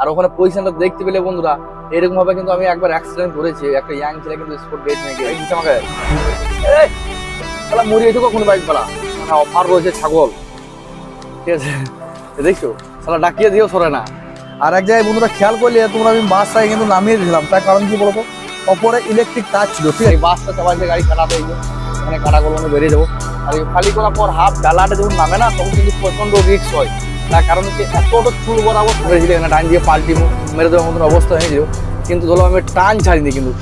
আর ওখানে পজিশনটা দেখতে পেলে বন্ধুরা এরকম ভাবে কিন্তু আমি একবার অ্যাক্সিডেন্ট করেছি একটা ইয়াং ছেলে কিন্তু স্পোর্ট ডেট নিয়ে গিয়ে আমাকে। শালা মরিয়েছে কখন বাইক পালা। মানে অফার রয়েছে ছাগল। ঠিক আছে দেখছ? শালা ডাকিয়ে দিও সরে না। আর এক জায়গায় বন্ধুরা খেয়াল করলে তোমরা আমি বাসটাকে কিন্তু নামিয়ে দিলাম তার কারণ কি বলতো? ওপরে ইলেকট্রিক তার ছিল ঠিক আছে? বাসটা চাপাইছে গাড়ি কাটাতে এই যে, এখানে কাটাগুলো নিয়ে বেরিয়ে যাব। আর খালি করার পর হাফ ডালাটা যখন নামে না তখন কিন্তু প্রচণ্ড রিস্ক হয়। তার কারণ হচ্ছে এতটা চুল বরাবর ধরেছিল, এখানে টান দিয়ে পাল্টি মেরে দেওয়ার মতন অবস্থা হয়েছিল, কিন্তু ধরো আমি টান ছাড়িনি কিন্তু।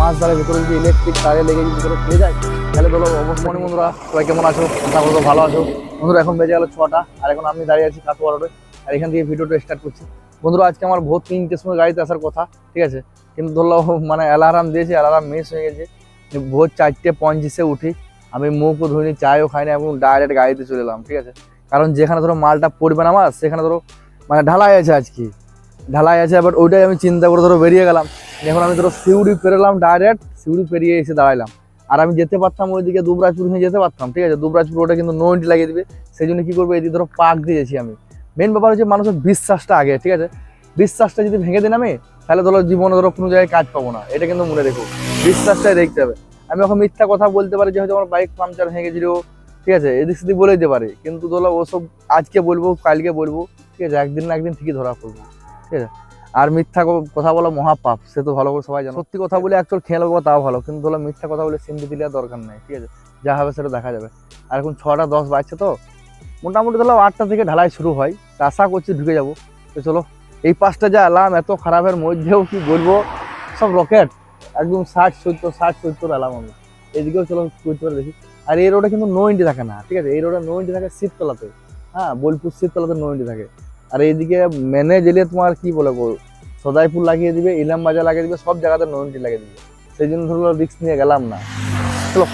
মাছ ধরার ভিতরে যদি ইলেকট্রিক তারে লেগে যদি ভিতরে খেয়ে যায়, তাহলে বলো অবশ্যই বন্ধুরা, সবাই কেমন আছো? আশা করব ভালো আছো। বন্ধুরা, এখন বেজে গেল ছটা, আর এখন আমি দাঁড়িয়ে আছি কাকুয়া রোডে আর এখান থেকে ভিডিওটা স্টার্ট করছি। বন্ধুরা, আজকে আমার ভোর তিনটের সময় গাড়িতে আসার কথা, ঠিক আছে? কিন্তু ধরলো মানে অ্যালার্ম দিয়েছে অ্যালার্ম মিস হয়ে গেছে। ভোর চারটে পঞ্চাশে উঠি, আমি মুখও ধুইনি, চায়ও খাই না এবং ডাইরেক্ট গাড়িতে চলে এলাম, ঠিক আছে? কারণ যেখানে ধরো মালটা পড়বে না আমার, সেখানে ধরো মানে ঢালাই আছে আজকে। ঢালাই আছে বাট ওইটাই আমি চিন্তা করে ধরো বেরিয়ে গেলাম। এখন আমি ধরো সিউড়ি পেরোলাম ডাইরেক্ট সিউড়ি পেরিয়ে এসে দাঁড়াইলাম। আর আমি যেতে পারতাম ওইদিকে দুবরাজপুর হয়ে যেতে পারতাম, ঠিক আছে? দুবরাজপুর ওটা কিন্তু নোয়েন্টি লাগিয়ে দিবে সেই জন্য কি করব, এদিকে ধরো পাক দিয়েছি আমি। মেন ব্যাপার হচ্ছে মানুষের বিশ্বাসটা আগে, ঠিক আছে? বিশ্বাসটা যদি ভেঙে দিন আমি, তাহলে ধরো জীবনে ধরো কোনো জায়গায় কাজ পাবো না, এটা কিন্তু মনে রেখো। বিশ্বাসটাই দেখতে হবে। আমি এখন মিথ্যা কথা বলতে পারি যে হয়তো আমার বাইক পাংচার ভেঙে গেছিল, ঠিক আছে, এদিক সেদিক বলে দিতে পারি। কিন্তু ধরো ওসব আজকে বলব, কালকে বলব, ঠিক আছে, একদিন না একদিন ঠিকই ধরা পড়ব, ঠিক আছে। আর মিথ্যা কথা বলা মহাপাপ, সে তো ভালো করে সবাই জানে। সত্যি কথা বলে একচুয়াল খেয়াল নেব তাও ভালো। কিন্তু ধরো মিথ্যা কথা বলে সিম্পি দিলে দরকার নেই, ঠিক আছে। যা হবে সেটা দেখা যাবে। আর এখন ছটা দশ বাজছে তো, মোটামুটি ধরো আটটা থেকে ঢালাই শুরু হয় আশা করছি ঢুকে যাব। তো চলো, এই পাঁচটা যা অ্যালার্ম এত খারাপের মধ্যেও কি বলব, সব রকেট একদম ষাট, সত্তর ষাট, সত্তর অ্যালার্ম আমি। এদিকেও চলো করতে পারে দেখি। আর এই রোডে কিন্তু নো ইন্টি থাকে না, ঠিক আছে? এই রোডে নো ইন্টি থাকে শীততলাতে। হ্যাঁ বোলপুর শীততলাতে নো ইন্টি থাকে। আর এইদিকে মেনে জেলে তোমার কি বলে সদাইপুর লাগিয়ে দিবে, ইলাম বাজার লাগিয়ে দিবে, সব জায়গাতে নো ইন্টি লাগিয়ে দিবে। সেই জন্য ধরো রিক্স নিয়ে গেলাম না। চলো।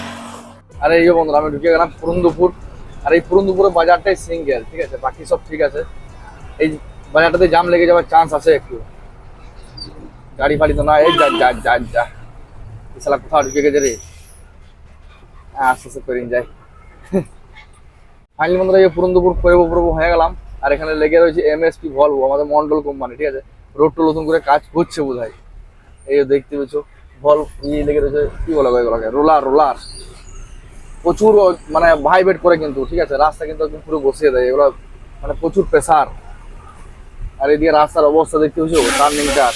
আর এই বন্ধুরা, আমি ঢুকে গেলাম পুরন্দুপুর। আর এই পুরন্দুপুরের বাজারটাই সিঙ্গেল ঠিক আছে? বাকি সব ঠিক আছে। এই বাজারটাতে জাম লেগে যাওয়ার চান্স আছে একটু। গাড়ি ফাড়ি তো না এই যা যা যা যা। এই কোথাও ঢুকে গেছে রে। হ্যাঁ আস্তে আস্তে করে যাই। ফাইনালি বন্ধুরা, এই পুরন্দুপুর পড়ব পড়ব হয়ে গেলাম। আর এখানে লেগে রয়েছে এমএসপি ভলভো আমাদের মন্ডল কোম্পানি ঠিক আছে? রোড টো নতুন করে কাজ হচ্ছে বোধ হয় এই দেখতে পেয়েছ ভল ইয়ে লেগে রয়েছে, কি বলা হয় এগুলোকে রোলার রোলার প্রচুর মানে ভাইব্রেট করে কিন্তু, ঠিক আছে? রাস্তা কিন্তু একদম পুরো বসিয়ে দেয়, এগুলো মানে প্রচুর প্রেসার আর এদিকে রাস্তার অবস্থা দেখতে পেয়েছ টার্নিংটা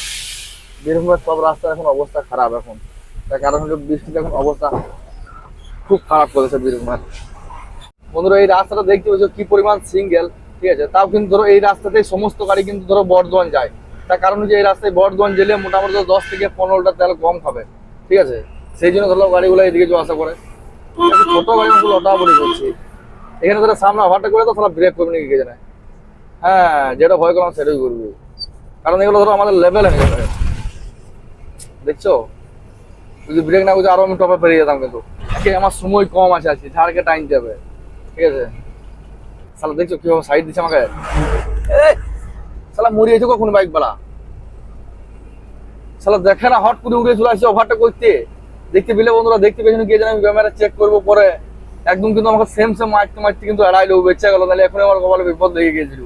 বীরভূমের সব রাস্তার এখন অবস্থা খারাপ এখন। তার কারণ হলো বৃষ্টিতে এখন অবস্থা খুব খারাপ করেছে বীরভূমের। বন্ধুরা, এই রাস্তাটা দেখতে পেয়েছ কি পরিমাণ সিঙ্গেল, ঠিক আছে? তাও কিন্তু ধরো এই রাস্তাতেই সমস্ত গাড়ি কিন্তু ধরো বর্ধমান যায়। তার কারণ হচ্ছে এই রাস্তায় বর্ধমান গেলে মোটামুটি দশ থেকে পনেরোটা তেল কম খাবে, ঠিক আছে? সেই জন্য ধরো গাড়িগুলো এদিকে যাওয়া আসা করে। ছোট গাড়িগুলো ওটা বলি করছি। এখানে ধরো সামনে ওভারটেক করে তো তারা ব্রেক করবে নাকি কে হ্যাঁ যেটা ভয় করলাম সেটাই করবি। কারণ এগুলো ধরো আমাদের লেভেল হয়ে যাবে দেখছ? যদি ব্রেক না করছে আরও আমি টপে পেরিয়ে যেতাম কিন্তু। আমার সময় কম আছে আজকে ঝাড়কে টাইম যাবে ঠিক আছে? শালা, দেখছ কীভাবে সাইড দিচ্ছে আমাকে? শালা মরিয়েছে কখন বাইক বেলা? শালা, দেখে না হট করে উড়ে চলে আসছে ওভারটা করতে। দেখতে পেলে বন্ধুরা, দেখতে পেয়েছেন গিয়ে আমি ক্যামেরা চেক করব পরে। একদম কিন্তু আমাকে সেম সেম মারতে মারতে কিন্তু এড়াইলো, বেঁচে গেল। তাহলে এখন আমার কপালে বিপদ লেগে গিয়েছিল।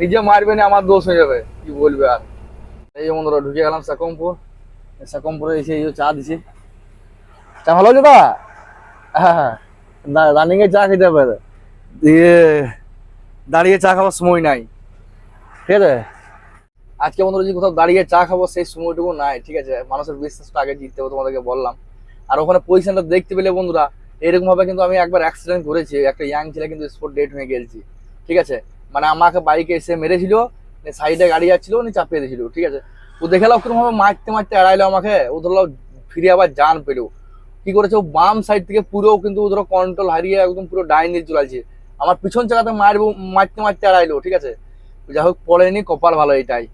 নিজে মারবে না, আমার দোষ হয়ে যাবে। কি বলবে আর? এই বন্ধুরা, ঢুকে গেলাম সাকমপুর সাকমপুরে এসে এই যে চা দিছে। চা ভালো হচ্ছে দা হ্যাঁ রানিং এ চা খেতে হবে। দিয়ে দাঁড়িয়ে চা খাওয়ার সময় নাই। ঠিক আছে? আজকে বন্ধুরা যদি কোথাও দাঁড়িয়ে চা খাব, সেই সময়টুকু নাই, ঠিক আছে? মানুষের বিশ্বাসটা আগে জিততে হবে তোমাদেরকে বললাম। আর ওখানে পজিশনটা দেখতে পেলে বন্ধুরা এরকম ভাবে কিন্তু আমি একবার অ্যাক্সিডেন্ট করেছি। একটা ইয়াং ছেলে কিন্তু স্পোর্ট ডেট হয়ে গেছি ঠিক আছে? মানে আমাকে বাইকে এসে মেরেছিল সাইডে গাড়ি যাচ্ছিল উনি চাপিয়ে দিয়েছিল, ঠিক আছে? ও দেখে কীরকম ভাবে মারতে মারতে এড়াইলো আমাকে। ও ধরলো ফিরে আবার জান পেল। কি করেছে? ও বাম সাইড থেকে পুরো কিন্তু ও ধরো কন্ট্রোল হারিয়ে একদম পুরো ডাইন দিয়ে চলাইছে আমার পিছন চাকাতে মারবো, মারতে মারতে এড়াইলো, ঠিক আছে? যাই হোক পড়েনি কপাল ভালো এটাই।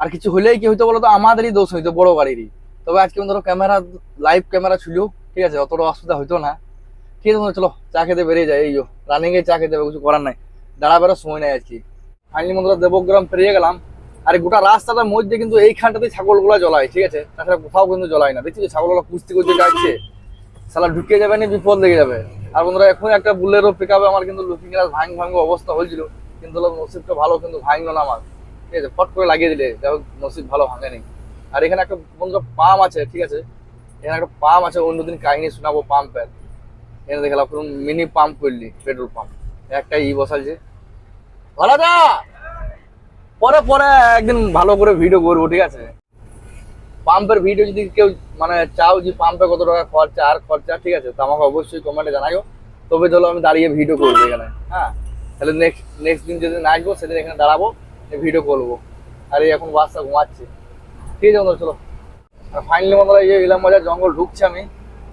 আর কিছু হলেই কি হইতো বলতো? আমাদেরই দোষ হইতো, বড় গাড়িরই তবে আজকে ধরো ক্যামেরা লাইভ ক্যামেরা ছিল, ঠিক আছে? অতটা অসুবিধা হইতো না। ঠিক আছে চলো, চা খেতে বেরিয়ে যায় এই যো রানিং এ চা খেতে কিছু করার নাই। দাঁড়াবেড়ার সময় নেই নাই আজকে। ফাইনালি বন্ধুরা দেবগ্রাম পেরিয়ে গেলাম। আর গোটা রাস্তাটার মধ্যে কিন্তু এইখানটাতে ছাগলগুলো জ্বলায়, ঠিক আছে? তাছাড়া কোথাও কিন্তু জ্বলায় না। দেখছি যে ছাগলগুলো কুস্তি করতে যাচ্ছে। সালা ঢুকে যাবে না বিপদ লেগে যাবে? আর বন্ধুরা, এখন একটা বুলেরো পিক আমার কিন্তু লুকিং গ্লাস ভাঙ ভাঙ অবস্থা হয়েছিল। কিন্তু নসিবটা ভালো, কিন্তু ভাঙলো না আমার। ঠিক আছে, ফট করে লাগিয়ে দিলে। যাই হোক, নসিব ভালো ভাঙেনি। আর এখানে একটা বন্ধুরা পাম্প আছে, ঠিক আছে? এখানে একটা পাম্প আছে, অন্যদিন কাহিনী শোনাবো পাম্পের এখানে দেখলাম মিনি পাম্প করলি পেট্রোল পাম্প একটা ই বসালছে ভালো না পরে পরে একদিন ভালো করে ভিডিও করব, ঠিক আছে? পাম্পের ভিডিও যদি কেউ মানে চাও যে পাম্পে কত টাকা খরচা, আর খরচা, ঠিক আছে? তো আমাকে অবশ্যই কমেন্টে জানাইও। তবে ধরো আমি দাঁড়িয়ে ভিডিও করব এখানে হ্যাঁ? তাহলে নেক্সট নেক্সট দিন যেদিন আসব, সেদিন এখানে দাঁড়াবো ভিডিও করব। আর এই এখন বাসটা ঘুমাচ্ছে। ঠিক আছে বন্ধুরা, চলো। আর ফাইনালি বন্ধুরা, এই ইলাম বাজার, জঙ্গল ঢুকছে আমি।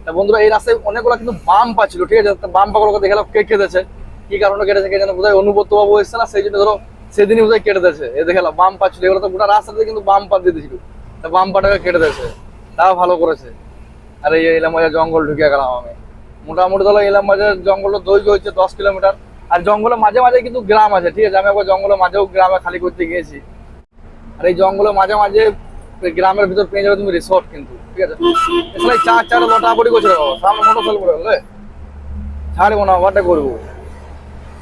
তা বন্ধুরা, এই রাস্তায় অনেকগুলো কিন্তু বাম পা ছিল ঠিক আছে? বাম পাগুলোকে দেখে কে কেটেছে? কি কারণে কেটেছে কে জানে? বোধহয় অনুব্রত বাবু এসছে না? সেই জন্য ধরো সেদিনই বোধহয় কেটে দিয়েছে। এ দেখে বাম পা ছিল, এগুলো তো গোটা রাস্তাতে কিন্তু বাম পা দিয়ে দিয়েছিল। তা বাম পাটাকে কেটে দিয়েছে। তাও ভালো করেছে। আর এই ইলাম বাজার জঙ্গল ঢুকে গেলাম আমি। মোটামুটি ধরো ইলাম বাজার জঙ্গলের দৈর্ঘ্য হচ্ছে দশ কিলোমিটার। আর জঙ্গলের মাঝে মাঝে কিন্তু গ্রাম আছে, ঠিক আছে? আমি একবার জঙ্গলের মাঝেও গ্রামে খালি করতে গিয়েছি। আর এই জঙ্গলের মাঝে মাঝে গ্রামের ভিতর পেয়ে যাবে তুমি রিসোর্ট কিন্তু, ঠিক আছে? চার চার লটাপড়ি করছে রে বাবা সামনে মোটর সাইকেল করে ছাড়বো না ওটা করব।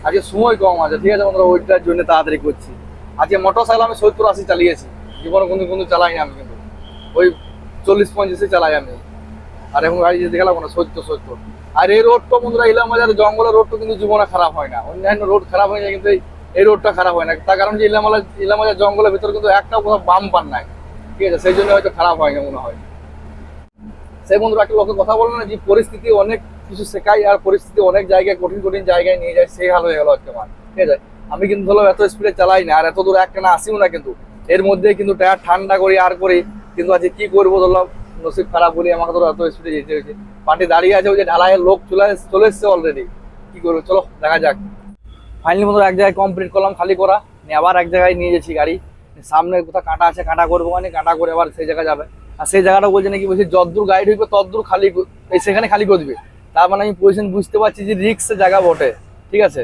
আজকে সময় কম আছে, ঠিক আছে বন্ধুরা, ওইটার জন্য তাড়াতাড়ি করছি। আজকে মোটর সাইকেল আমি সত্তর আশি চালিয়েছি, জীবনে কোনো কোনো চালাই না আমি কিন্তু। ওই চল্লিশ পঞ্চাশে চালাই আমি। আর এখন গাড়ি যেতে গেলাম না সত্তর সত্তর। আর এই রোডটা বন্ধুরা ইলাম বাজার জঙ্গলের রোডটা কিন্তু জীবনে খারাপ হয় না। অন্যান্য রোড খারাপ হয়ে যায় কিন্তু এই- রোডটা খারাপ হয় না। তার কারণ যে ইলাম ইলাম বাজার জঙ্গলের ভিতরে কিন্তু একটা কোথাও বাম পান নাই। ঠিক আছে, সেই জন্য হয়তো খারাপ হয় না মনে হয়। সেই বন্ধুরা, একটা কথা বলল না যে, পরিস্থিতি অনেক কিছু শেখাই আর পরিস্থিতি অনেক জায়গায়, কঠিন কঠিন জায়গায় নিয়ে যায়, সেই হাল হয়ে গেল আমার ঠিক আছে? আমি কিন্তু ধরো এত স্পিডে চালাই না, আর এত দূর একটা না আসিও না কিন্তু। এর মধ্যে কিন্তু টায়ার ঠান্ডা করি, আর করি, কিন্তু আজকে কি করব ধরলাম, নসিব খারাপ করি আমাকে ধরো এত স্পিডে যেতে হয়েছে। পার্টি দাঁড়িয়ে আছে, ওই যে ঢালাইয়ের লোক চলে চলে এসছে অলরেডি কি করব? চলো, দেখা যাক। ফাইনালি মতো এক জায়গায় কমপ্লিট করলাম, খালি করা। নিয়ে আবার এক জায়গায় নিয়ে যাচ্ছি গাড়ি। সামনে কোথাও কাঁটা আছে, কাঁটা করব মানে কাঁটা করে আবার সেই জায়গায় যাবে। আর সেই জায়গাটা বলছে নাকি বলছি যদ্দূর গাড়ি ঢুকবে তদ্দূর খালি সেখানে খালি করে দিবে তার মানে আমি পজিশন বুঝতে পারছি যে রিক্স জায়গা বটে, ঠিক আছে?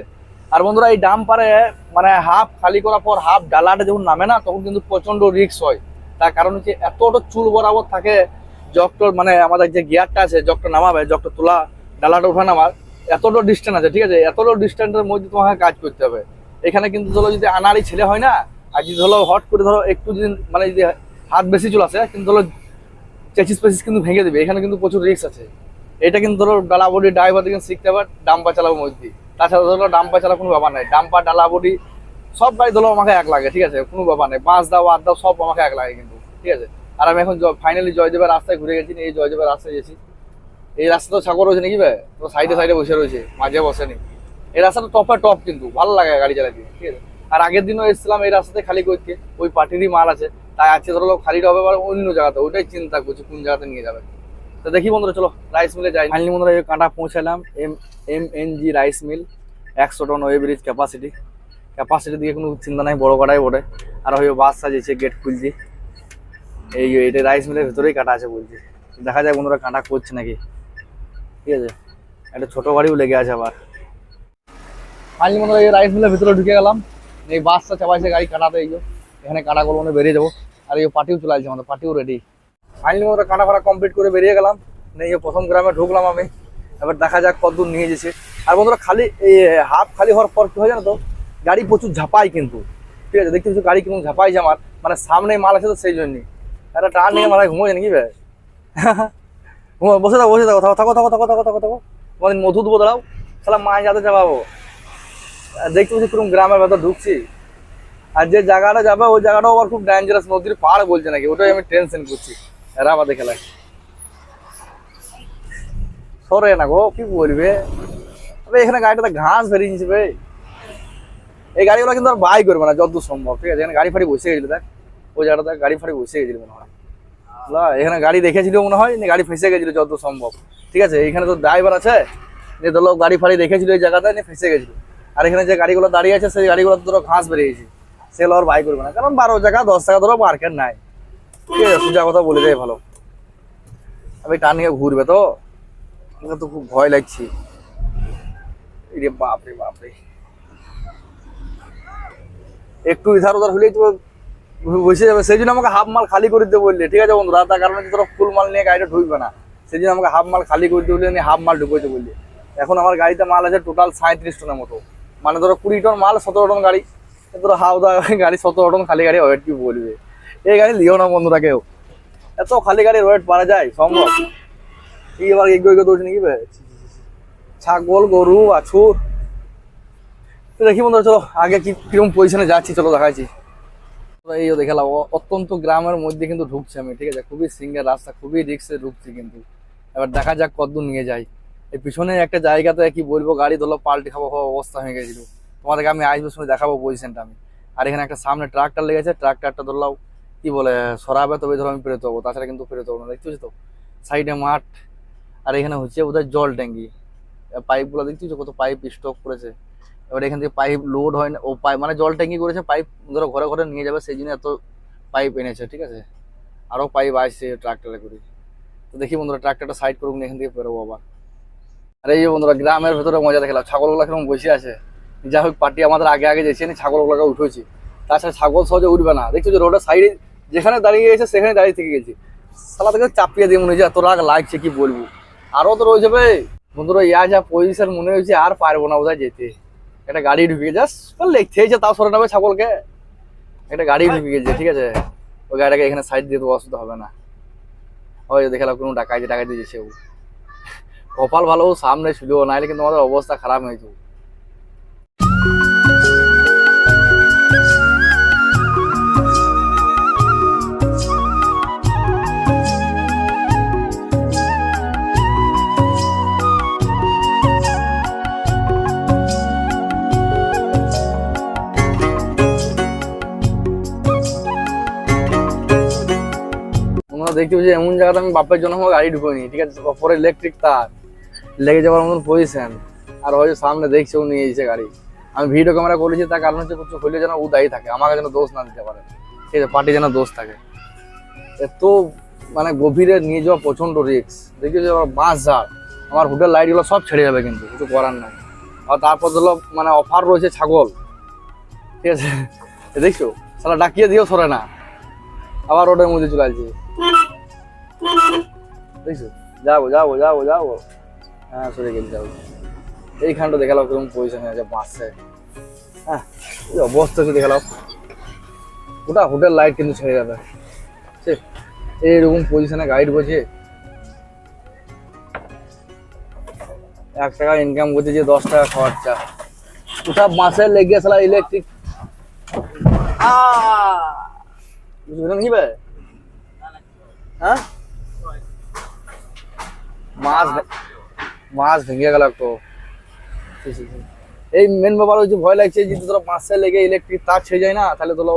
আর বন্ধুরা, এই ডাম পারে মানে হাফ খালি করার পর হাফ ডালাটা যখন নামে না, তখন কিন্তু প্রচণ্ড রিক্স হয়। তার কারণ হচ্ছে এতটা চুল বরাবর থাকে জকটর মানে আমাদের যে গিয়ারটা আছে জকটা নামাবে জকটা তোলা, ডালাটা উঠা নামার, এতটা ডিস্টেন্স আছে, ঠিক আছে? এতটা ডিস্টেন্সের মধ্যে তোমাকে কাজ করতে হবে। এখানে কিন্তু ধরো যদি আনাড়ি ছেলে হয় না, আর যদি ধরো হট করে ধরো একটু যদি মানে যদি হাত বেশি চলে আসে, কিন্তু ধরো চেচিস পেচিস কিন্তু ভেঙে দেবে, এখানে কিন্তু প্রচুর রিস্ক আছে। এটা কিন্তু ধরো ডালা বডি ড্রাইভার কিন্তু শিখতে হবে ডাম্পা চালাবো মধ্যে তাছাড়া ধরো ডাম্পা চালা কোনো ব্যাপার নাই। ডাম্পা ডালা বডি সব গাড়ি ধরো আমাকে এক লাগে, ঠিক আছে? কোনো ব্যাপার নেই। বাঁশ দাও আট দাও, সব আমাকে এক লাগে কিন্তু, ঠিক আছে? আর আমি এখন ফাইনালি জয়দেবের রাস্তায় ঘুরে গেছি, এই জয়দেবের রাস্তায় গেছি। এই রাস্তা তো ছাগল রয়েছে নাকি বে তো সাইডে সাইডে বসে রয়েছে, মাঝে বসেনি। এই রাস্তাটা টপে টপ কিন্তু, ভালো লাগে গাড়ি চালাতে, ঠিক আছে? আর আগের দিনও এসেছিলাম এই রাস্তাতে খালি করতে, ওই পার্টিরই মাল আছে। তাই আছে ধরো খালিটা হবে অন্য জায়গাতে ওইটাই চিন্তা করছি কোন জায়গাতে নিয়ে যাবে। তো দেখি বন্ধুরা, চলো রাইস মিলে যাই। ফাইনালি বন্ধুরা, এই কাঁটা পৌঁছালাম। M M N G rice mill একশো ton weigh bridge capacity capacity দিয়ে কোনো চিন্তা নাই, বড় কাটাই বটে। আর হয়ে বাস সাজিয়েছে গেট খুলছি। এই এটা রাইস মিলের ভেতরেই কাটা আছে বলছি। দেখা যায় বন্ধুরা কাঁটা করছে নাকি। ঠিক আছে? একটা ছোটো গাড়িও লেগে আছে আবার। ফাইনালি বন্ধুরা, এই রাইস মিলের ভিতরে ঢুকে গেলাম। এই বাসটা চাপাইছে গাড়ি কাটাতে, এই এখানে কাটা করব বেরিয়ে যাব। আর এই পার্টিও চলে আসছে আমাদের পার্টিও রেডি ফাইনালি কাটা ফাটা কমপ্লিট করে বেরিয়ে গেলাম। নিয়ে প্রথম গ্রামে ঢুকলাম আমি। এবার দেখা যাক কতদূর নিয়ে যেছে আর বন্ধুরা খালি এই হাফ খালি হওয়ার পর কী হয় জানো তো? গাড়ি প্রচুর ঝাপাই কিন্তু। ঠিক আছে? দেখতে পাচ্ছি গাড়ি কেমন ঝাপাইছে আমার। মানে সামনে মাল আছে তো সেই জন্যই একটা টান নিয়ে মাথায় ঘুমোয় নাকি ঘুমো বসে থাকো বসে থাকো থাকো থাকো থাকো থাকো থাকো থাকো। থাকো তোমাদের মধু দেবো দাঁড়াও। তাহলে মায় যাতে যাব। দেখতে পাচ্ছি পুরো গ্রামের ভেতর ঢুকছি। আর যে জায়গাটা যাবে, ওই জায়গাটাও আবার খুব ডেঞ্জারাস নদীর পাড় বলছে নাকি? ওটাই আমি টেনশন করছি। এরা আমাদের খেলায় সরে না গো, কি বলবে? তবে এখানে গাড়িটাতে ঘাস বেরিয়ে নিয়েছে ভাই এই গাড়িগুলো কিন্তু আর বাই করবে না, যত সম্ভব, ঠিক আছে? এখানে গাড়ি ফাড়ি বসে গেছিল, দেখ। ওই জায়গাটাতে গাড়ি ফাড়ি বসে গেছিল মনে হয়? এখানে গাড়ি দেখেছিল মনে হয় গাড়ি ফেসে গেছিল যত সম্ভব, ঠিক আছে? এখানে তো ড্রাইভার আছে যে ধরো গাড়ি ফাড়ি রেখেছিল এই জায়গাতে নিয়ে ফেসে গেছিল। আর এখানে যে গাড়িগুলো দাঁড়িয়ে আছে, সেই গাড়িগুলো ধরো ঘাস বেরিয়েছে সেগুলো আর বাই করবে না, কারণ বারো টাকা দশ টাকা ধরো মার্কেট নাই। সোজা কথা বলে দেয় ভালো। আমি টান নিয়ে ঘুরবে তো? তো খুব ভয় লাগছে। বাপরে বাপরে। একটু ইধার উধার হলেই তো বসে যাবে। সেই জন্য আমাকে হাফ মাল খালি করে দিতে বললে। ঠিক আছে বন্ধুরা তার কারণে তোরা ফুল মাল নিয়ে গাড়িটা ঢুকবে না। সেই জন্য আমাকে হাফ মাল খালি করে দিতে বললে হাফ মাল ঢুকোতে বললে। এখন আমার গাড়িতে মাল আছে টোটাল সাঁত্রিশ টনের মতো। মানে ধরো কুড়ি টন মাল, সতেরো টন গাড়ি। ধরো হাওদা গাড়ি, সতেরো টন খালি গাড়ি ওয়েট কি বলবে? এই গাড়ি লিও না বন্ধুরা কেউ। এত খালি গাড়ির ওয়েট পারা যায়, সম্ভব? কি এবার এগো এগো দৌড়ছে নাকি ছাগল, গরু, বাছুর। দেখি বন্ধুরা, চলো, আগে কি কীরকম পজিশনে যাচ্ছি, চলো দেখাচ্ছি। তো এই দেখে লাভ অত্যন্ত গ্রামের মধ্যে কিন্তু ঢুকছি আমি, ঠিক আছে? খুবই সিঙ্গেল রাস্তা, খুবই রিক্সে ঢুকছি কিন্তু। এবার দেখা যাক কতদূর নিয়ে যাই। এই পিছনে একটা জায়গাতে কি বলব, গাড়ি ধরলো, পাল্টে খাওয়া খাওয়া অবস্থা হয়ে গেছিল। তোমাদেরকে আমি আসব সময় দেখাবো পজিশনটা আমি। আর এখানে একটা সামনে ট্রাক্টর লেগেছে ট্রাক্টরটা ধরলাম। কি বলে, সরাবে তবে ধরো আমি পেরোতে হব, তাছাড়া কিন্তু পেরোতে হব না, দেখতে তো? সাইডে মাঠ, আর এখানে হচ্ছে বোধহয় জল ট্যাঙ্কি। পাইপগুলো দেখতে পাচ্ছ কত পাইপ স্টক করেছে। এবার এখান থেকে পাইপ লোড হয় না, ও পাইপ মানে জল ট্যাঙ্কি করেছে, পাইপ ধরো ঘরে ঘরে নিয়ে যাবে, সেই জন্য এত পাইপ এনেছে, ঠিক আছে? আরও পাইপ আসছে ট্রাক্টরে করে। তো দেখি বন্ধুরা, ট্রাক্টরটা সাইড করুন এখান থেকে বেরোবো আবার। আর এই যে বন্ধুরা, গ্রামের ভেতরে মজা দেখলাম, ছাগলগুলো কীরকম বসে আছে। যা হোক, পার্টি আমাদের আগে আগে যেছি ছাগলগুলোকে উঠেছি। তাছাড়া ছাগল সহজে উঠবে না দেখছ যে রোডের সাইডে যেখানে দাঁড়িয়ে গেছে, সেখানে দাঁড়িয়ে থেকে গেছি। সালা থেকে চাপিয়ে দিয়ে মনে হচ্ছে এত রাগ লাগছে, কি বলব? আরও তো রয়েছে ভাই। বন্ধুরা, ইয়া যা পজিশন মনে হয়েছে আর পারব না বোধহয় যেতে। একটা গাড়ি ঢুকে যাস লেগতেইছে তাও সরে নেবে ছাগলকে। একটা গাড়ি ঢুকে গেছে, ঠিক আছে? ওই গাড়িটাকে এখানে সাইড দিয়ে দেবো, অসুবিধা হবে না। ওই দেখালাম, কোনো ডাকাইছে ডাকাইতে দিয়েছে ও। কপাল ভালো, সামনে ছিল নাহলে কিন্তু আমাদের অবস্থা খারাপ হয়েছে তোমরা দেখতে পাচ্ছি এমন জায়গাতে আমি বাপের জন্য আমার গাড়ি ঢুকিনি ঠিক আছে? ওপরে ইলেকট্রিক তার। লেগে যাওয়ার মতন পজিশন আর হয়তো সামনে দেখছে ও নিয়ে এসেছে গাড়ি। আমি ভিডিও ক্যামেরা করেছি তার কারণ হচ্ছে কিছু হইলে যেন ও দায়ী থাকে আমাকে যেন দোষ না দিতে পারে। ঠিক আছে পার্টি যেন দোষ থাকে। এত মানে গভীরে নিয়ে যাওয়া প্রচণ্ড রিস্ক দেখি যে বাঁশ ঝাড় আমার হোটেল লাইটগুলো সব ছেড়ে যাবে কিন্তু, কিছু করার নাই। আর তারপর ধরো মানে অফার রয়েছে ছাগল। ঠিক আছে? দেখছ? সালা ডাকিয়ে দিও সরে না। আবার রোডের মধ্যে চলে আসছে দেখছ যাব যাব যাব যাব। হ্যাঁ সরে গেছি যাব। এইখানটা দেখালাম কীরকম পজিশনে আছে, বাসে হ্যাঁ অবস্থা কি দেখালাম ওটা হোটেল লাইট কিন্তু ছেড়ে যাবে। সে এইরকম পজিশনে গাইড করছে। এক টাকা ইনকাম করছে যে দশ টাকা খরচা। ওটা মাসে লেগে গেছিল ইলেকট্রিক বুঝলেন কি ভাই? হ্যাঁ? মাছ মাছ ভেঙে গেল ছি। এই মেন ব্যাপার হচ্ছে ভয় লাগছে যদি ধরো মাসে লেগে ইলেকট্রিক তার ছেড়ে যায় না, তাহলে ধরো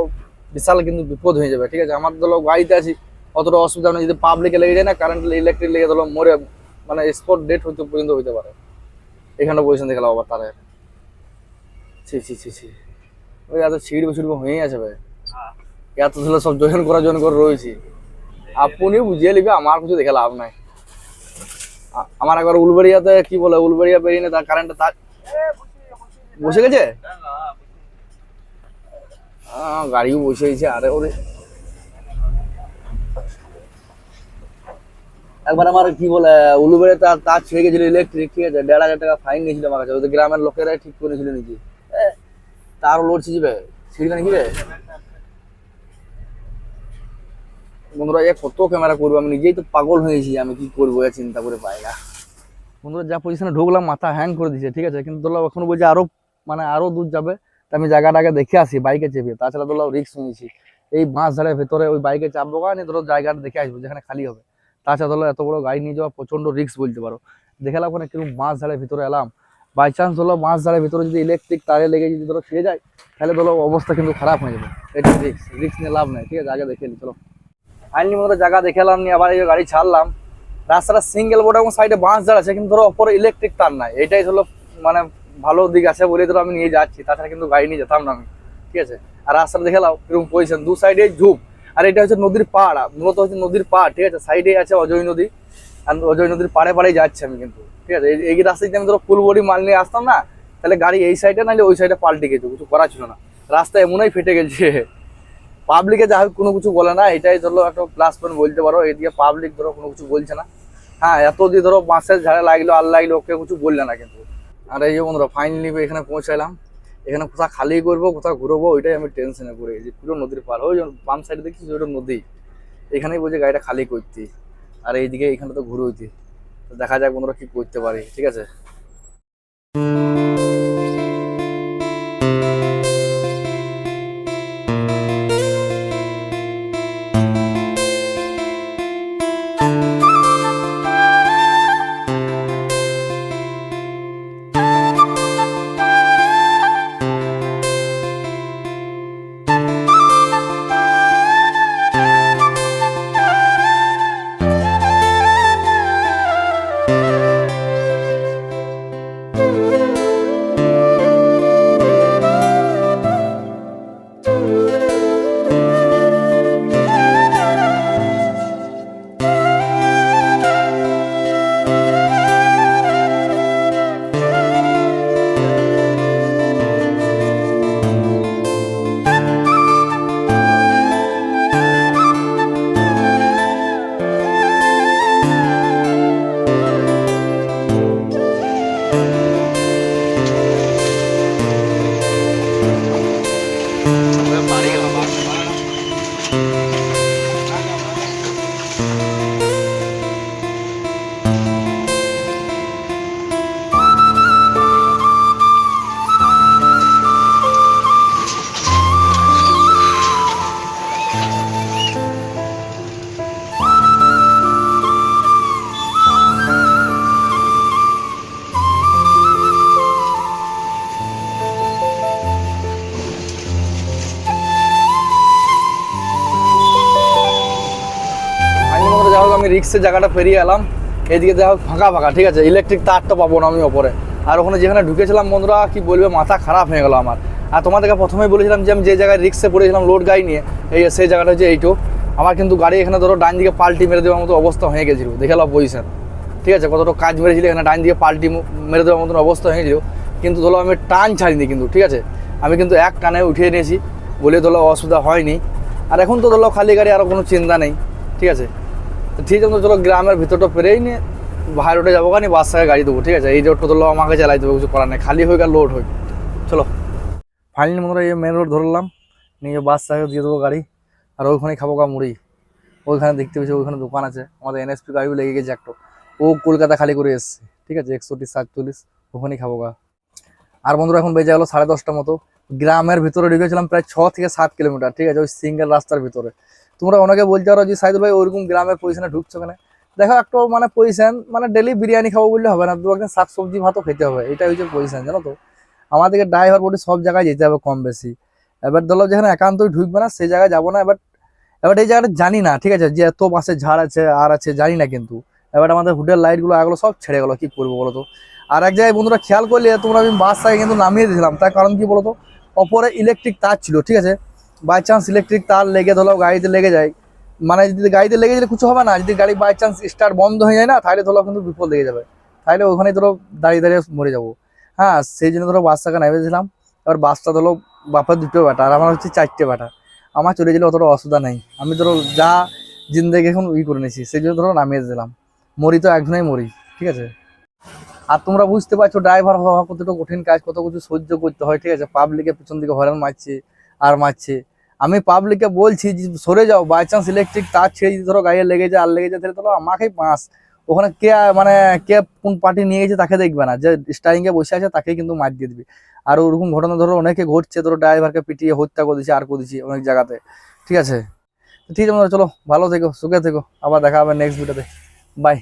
বিশাল কিন্তু বিপদ হয়ে যাবে, ঠিক আছে? আমার ধরো গাড়িতে আছি, অতটা অসুবিধা নেই, যদি পাবলিকে লেগে যায় না কারেন্ট ইলেকট্রিক লেগে ধরো মরে মানে স্পট ডেট হইতে পর্যন্ত হইতে পারে। এখানে পজিশন দেখালাম আবার তারের ছি ছি ছি ছি। ওই এত ছিড়বে ছিড়বে হয়েই আছে ভাই এত ধরো সব জয়েন করা জয়েন করে রয়েছি। আপনি বুঝিয়ে নিবে আমার কিছু দেখে লাভ নাই। আমার একবার উলবেড়িয়াতে, কি বলে, উলবেড়িয়া বেরিয়ে তার কারেন্টে তার বসে গেছে? গাড়িও বসে গেছে আরে ওরে। একবার আমার কি বলে উলুবেড়ে তার তার ছিঁড়ে গেছিল ইলেকট্রিক ঠিক আছে? দেড় হাজার টাকা ফাইন নিয়েছিল আমার কাছে। ওদের গ্রামের লোকেরাই ঠিক করেছিল নিজে। তার লড়ছি যাবে ছিঁড়বে নাকি রে বন্ধুরা এ কত ক্যামেরা করব? আমি নিজেই তো পাগল হয়েছি আমি কি করব? চিন্তা করে পাই না। বন্ধুরা, যা পজিশনে ঢুকলাম, মাথা হ্যাং করে দিছে, ঠিক আছে? কিন্তু ধরলাম এখন বলছে আরও মানে আরও দূর যাবে, তা আমি জায়গাটাকে দেখে আসি বাইকে চেপে। তাছাড়া ধরলাম রিক্স নিয়েছি। এই বাঁশ ঝাড়ের ভেতরে ওই বাইকে চাপবো কারণ ধরো জায়গাটা দেখে আসব, যেখানে খালি হবে। তাছাড়া ধরো এত বড় গাড়ি নিয়ে যাওয়া প্রচণ্ড রিক্স বলতে পারো। দেখালাম ওখানে কীরকম বাঁশ ঝাড়ের ভিতরে এলাম। বাই চান্স ধরো বাঁশ ঝাড়ের ভিতরে যদি ইলেকট্রিক তারে লেগে যদি ধরো ছিঁড়ে যায়, তাহলে ধরো অবস্থা কিন্তু খারাপ হয়ে যাবে। এটা রিক্স রিক্স নিয়ে লাভ নেই, ঠিক আছে? আগে দেখে নি, চলো। ফাইনালি মতো জায়গা দেখালাম নিয়ে আবার এই গাড়ি ছাড়লাম। রাস্তাটা সিঙ্গেল বোর্ড এবং সাইডে বাঁশ ঝাড় আছে, কিন্তু ধরো ওপরে ইলেকট্রিক তার নাই। এটাই হলো মানে ভালো দিক আছে বলে ধরো আমি নিয়ে যাচ্ছি, তাছাড়া কিন্তু গাড়ি নিয়ে যেতাম না আমি, ঠিক আছে? আর রাস্তাটা দেখালাম এরকম পজিশন দু সাইডে ঝুপ। আর এটা হচ্ছে নদীর পাড় মূলত হচ্ছে নদীর পাড়, ঠিক আছে? সাইডে আছে অজয় নদী, আর অজয় নদীর পাড়ে পাড়ে যাচ্ছে আমি কিন্তু, ঠিক আছে? এই- এই রাস্তায় যদি আমি ধরো ফুল বডি মাল নিয়ে আসতাম না, তাহলে গাড়ি এই সাইডে নাহলে ওই সাইডে পাল্টে গেছে, কিছু করা ছিল না। রাস্তা এমনই ফেটে গেছে। পাবলিকে যা কোনো কিছু বলে না, এটাই ধরো একটা প্লাস পয়েন্ট বলতে পারো। এদিকে পাবলিক ধরো কোনো কিছু বলছে না। হ্যাঁ এত দিয়ে ধরো বাঁশের ঝাড়ে লাগল, আর লাগল, ওকে কিছু বললে না কিন্তু। আর এই যে বন্ধুরা ফাইনালি এখানে পৌঁছালাম। এখানে কোথাও খালি করব, কোথাও ঘুরবো, ওইটাই আমি টেনশনে পড়ে গেছি, পুরো নদীর পার। ওই যে বাম সাইডে দেখছি ওইটা নদী। এখানেই বলছে গাড়িটা খালি করতে। আর এইদিকে এখানে তো ঘুরে হইতে দেখা যাক বন্ধুরা কি করতে পারি, ঠিক আছে? আমি রিক্সের জায়গাটা পেরিয়ে এলাম। এইদিকে দেখো ফাঁকা ফাঁকা, ঠিক আছে? ইলেকট্রিক তারটা পাবো না আমি ওপরে। আর ওখানে যেখানে ঢুকেছিলাম, বন্ধুরা, কি বলবে, মাথা খারাপ হয়ে গেলো আমার। আর তোমাদেরকে প্রথমেই বলেছিলাম যে আমি যে জায়গায় রিক্সে পড়েছিলাম লোড গাড়ি নিয়ে, এই সেই জায়গাটা হচ্ছে এইটো। আমার কিন্তু গাড়ি এখানে ধরো ডান দিকে পাল্টি মেরে দেওয়ার মতো অবস্থা হয়ে গেছিল, দেখে লাভ পজিশন ঠিক আছে, কতটা কাজ মেরেছিল এখানে ডান দিকে পাল্টি মেরে দেওয়ার মতন অবস্থা হয়ে গেছিল। কিন্তু ধরো আমি টান ছাড়িনি কিন্তু, ঠিক আছে? আমি কিন্তু এক টানে উঠিয়ে নিয়েছি, বলে ধরো অসুবিধা হয়নি। আর এখন তো ধরো খালি গাড়ি আরও কোনো চিন্তা নেই, ঠিক আছে? ঠিক আছে, চলো গ্রামের ভিতরটা পেরেই নিয়ে ভাই রোডে যাব কানি বাস থেকে গাড়ি দেবো, ঠিক আছে? এই রোডটা তো আমাকে চালাই দেবো, কিছু করার নেই। খালি হোক আর লোড হোক চলো। ফাইনালি মনে হয় মেন রোড ধরলাম। নিয়ে বাস থেকে দিয়ে দেবো গাড়ি। আর ওইখানে খাব গা মুড়ি। ওইখানে দেখতে পেয়েছি, ওইখানে দোকান আছে। আমাদের এনএসপি গাড়িও লেগে গেছে একটা। ও কলকাতা খালি করে এসছে, ঠিক আছে? একষট্টি, সাতচল্লিশ, ওখানেই খাব গা। আর বন্ধুরা, এখন বেজে গেলো সাড়ে দশটা মতো। গ্রামের ভিতরে ঢুকেছিলাম প্রায় ছ থেকে সাত কিলোমিটার, ঠিক আছে? ওই সিঙ্গেল রাস্তার ভিতরে। তোমরা অনেকে বলতে পারো যে সাইদুল ভাই ওইরকম গ্রামের পজিশনে ঢুকছো কেন? দেখো, একটা মানে পজিশন মানে ডেলি বিরিয়ানি খাব বললে হবে না, দু একদিন শাক সবজি ভাতও খেতে হবে এটা হচ্ছে পজিশন জানো তো? আমাদেরকে ড্রাইভার বডি সব জায়গায় যেতে হবে কম বেশি। এবার ধরো যেখানে একান্তই ঢুকবে না সেই জায়গায় যাব না, এবার এবার এই জায়গাটা জানি না, ঠিক আছে? যে এত বাসে ঝাড় আছে, আর আছে, জানি না কিন্তু। এবার আমাদের হুডের লাইটগুলো আগলো, সব ছেড়ে গেলো, কি করব বলো তো? আর এক জায়গায় বন্ধুরা খেয়াল করলে, তোমরা আমি বাস থেকে কিন্তু নামিয়ে দিয়েছিলাম, তার কারণ কি বলতো অপরে ইলেকট্রিক তার ছিল, ঠিক আছে? বাই চান্স ইলেকট্রিক তার লেগে ধরো গাড়িতে লেগে যায়। মানে যদি গাড়িতে লেগে গেলে কিছু হবে না, যদি গাড়ি বাই চান্স স্টার্ট বন্ধ হয়ে যায় না, তাহলে ধরো কিন্তু বিপদ লেগে যাবে। তাহলে ওখানে ধরো দাঁড়িয়ে দাঁড়িয়ে মরে যাব। হ্যাঁ সেই জন্য ধরো বাস থেকে নেমে দিয়েছিলাম এবার বাসটা ধরো বাপের দুটো ব্যাটা, আর আমার হচ্ছে চারটে ব্যাটা। আমার চলে গেলে অতটা অসুবিধা নেই। আমি ধরো যা জিন্দেগি এখন ই করে নিয়েছি, সেই জন্য ধরো নামিয়ে দিলাম। মরি তো একজনেই মরি, ঠিক আছে? আর তোমরা বুঝতে পারছ ড্রাইভার হওয়া কতটা কঠিন কাজ, কত কিছু সহ্য করতে হয়, ঠিক আছে? পাবলিকের পিছন দিকে হরেন মারছে, আর মারছে। আমি পাবলিককে বলছি যে, সরে যাও বাই চান্স ইলেকট্রিক তার ছেড়ে যদি ধরো গাড়ি লেগে যায়, আর লেগে যায়, তাহলে ধরো আমাকেই পাঁচ ওখানে কে মানে কে কোন পার্টি নিয়ে গেছে তাকে দেখবে না। যে স্টারিংয়ে বসে আছে তাকেই কিন্তু মার দিয়ে দিবে। আর ওরকম ঘটনা ধরো অনেকে ঘটছে, ধরো ড্রাইভারকে পিটিয়ে হত্যা করে দিচ্ছে আর করে দিচ্ছে অনেক জায়গাতে। ঠিক আছে? ঠিক আছে চলো, ভালো থেকো, সুখে থেকো। আবার দেখা হবে নেক্সট ভিডিওতে বাই